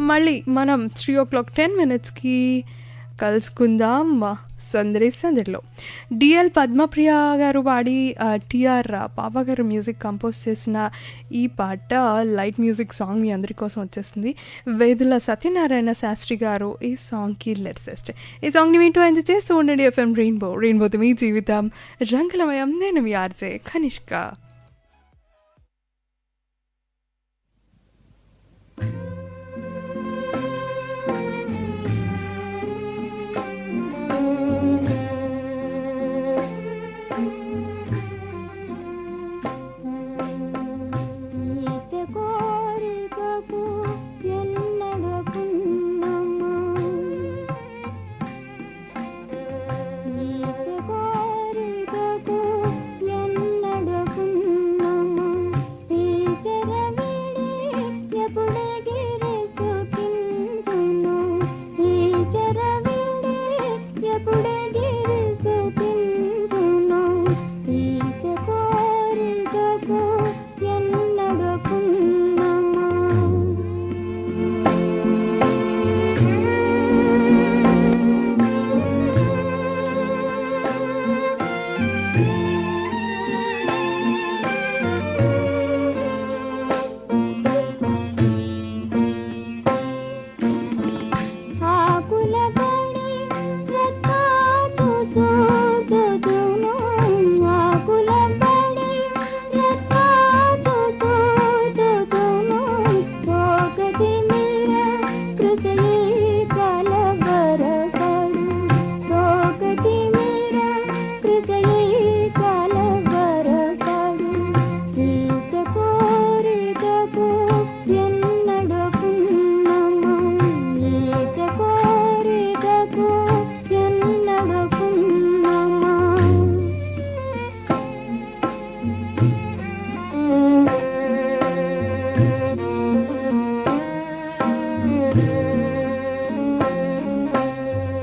మళ్ళీ మనం త్రీ ఓ clock ten మినిట్స్కి కలుసుకుందాం. సందడి సందడిలో. డిఎల్ పద్మప్రియ గారు పాడి టిఆర్ పాప గారు మ్యూజిక్ కంపోజ్ చేసిన ఈ పాట లైట్ మ్యూజిక్ సాంగ్ మీ అందరి కోసం వచ్చేసింది వేదుల సత్యనారాయణ శాస్త్రి గారు ఈ సాంగ్కి లెట్సెస్ట్ ఈ సాంగ్ని వింటూ ఎంజాయ్ చేస్తూ ఉండండి ఎఫ్ఎం రెయిన్బో రెయిన్బోతో మీ జీవితం. రంగులమయం. నేను మీ ఆర్జే. కనిష్క.